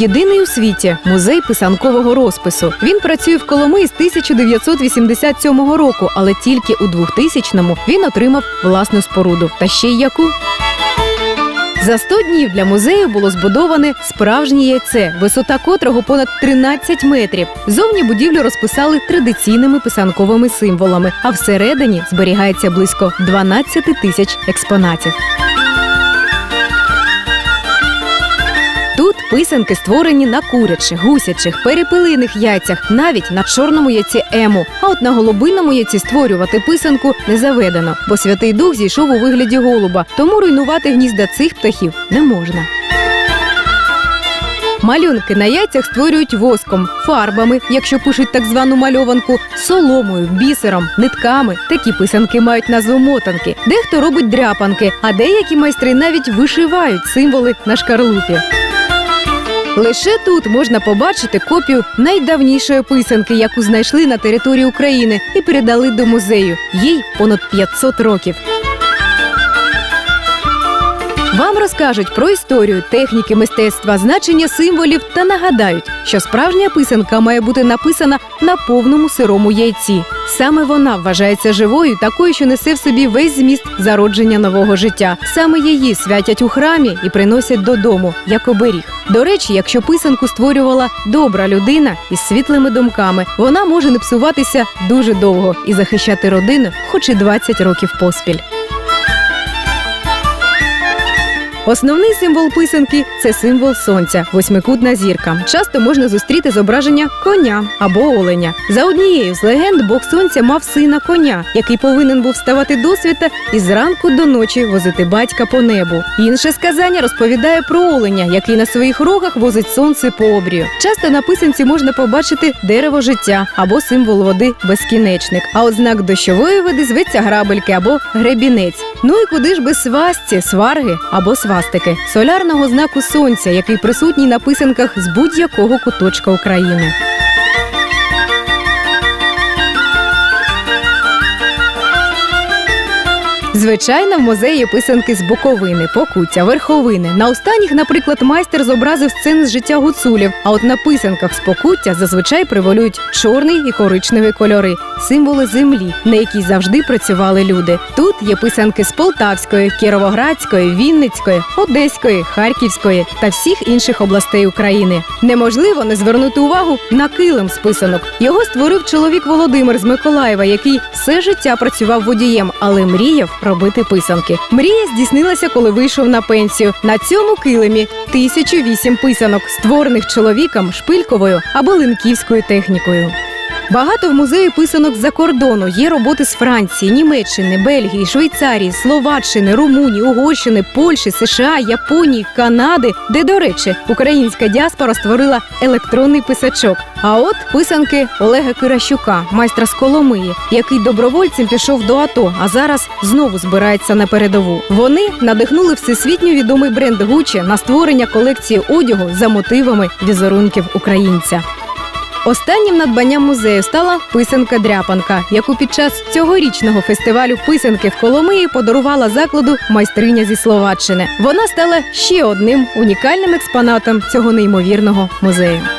єдиний у світі музей писанкового розпису. Він працює в Коломиї з 1987 року, але тільки у 2000-му він отримав власну споруду. Та ще й яку. За 100 днів для музею було збудоване справжнє яйце, висота котрого понад 13 метрів. Зовні будівлю розписали традиційними писанковими символами, а всередині зберігається близько 12 тисяч експонатів. Писанки створені на курячих, гусячих, перепелиних яйцях, навіть на чорному яйці ему. А от на голубиному яйці створювати писанку не заведено, бо святий дух зійшов у вигляді голуба, тому руйнувати гнізда цих птахів не можна. Малюнки на яйцях створюють воском, фарбами, якщо пишуть так звану мальованку, соломою, бісером, нитками. Такі писанки мають назву мотанки. Дехто робить дряпанки, а деякі майстри навіть вишивають символи на шкарлупі. Лише тут можна побачити копію найдавнішої писанки, яку знайшли на території України і передали до музею. Їй понад 500 років. Вам розкажуть про історію, техніки мистецтва, значення символів та нагадають, що справжня писанка має бути написана на повному сирому яйці. Саме вона вважається живою, такою, що несе в собі весь зміст зародження нового життя. Саме її святять у храмі і приносять додому як оберіг. До речі, якщо писанку створювала добра людина із світлими думками, вона може не псуватися дуже довго і захищати родину, хоч і 20 років поспіль. Основний символ писанки це символ сонця, восьмикутна зірка. Часто можна зустріти зображення коня або оленя. За однією з легенд Бог сонця мав сина коня, який повинен був вставати до світа і зранку до ночі возити батька по небу. Інше сказання розповідає про оленя, який на своїх рогах возить сонце по обрію. Часто на писанці можна побачити дерево життя або символ води безкінечник. А от знак дощової води зветься грабельки або гребінець. Ну і куди ж без свасті, сварги або свастики, солярного знаку сонця, який присутній на писанках з будь-якого куточка України. Звичайно, в музеї писанки з боковини, покуття, верховини. На останніх, наприклад, майстер зобразив сцени з життя гуцулів. А от на писанках з покуття зазвичай привалюють чорний і коричневий кольори, символи землі, на якій завжди працювали люди. Тут є писанки з Полтавської, Кіровоградської, Вінницької, Одеської, Харківської та всіх інших областей України. Неможливо не звернути увагу на килим з писанок. Його створив чоловік Володимир з Миколаєва, який все життя працював водієм, але мріяв робити писанки. Мрія здійснилася, коли вийшов на пенсію. На цьому килимі 1008 писанок, створених чоловіком шпильковою або линківською технікою. Багато в музеї писанок з-за кордону. Є роботи з Франції, Німеччини, Бельгії, Швейцарії, Словаччини, Румунії, Угорщини, Польщі, США, Японії, Канади, де, до речі, українська діаспора створила електронний писачок. А от писанки Олега Киращука, майстра з Коломиї, який добровольцем пішов до АТО, а зараз знову збирається на передову. Вони надихнули всесвітньо відомий бренд Гуччі на створення колекції одягу за мотивами візерунків українця. Останнім надбанням музею стала писанка-дряпанка, яку під час цьогорічного фестивалю писанки в Коломиї подарувала закладу майстриня зі Словаччини. Вона стала ще одним унікальним експонатом цього неймовірного музею.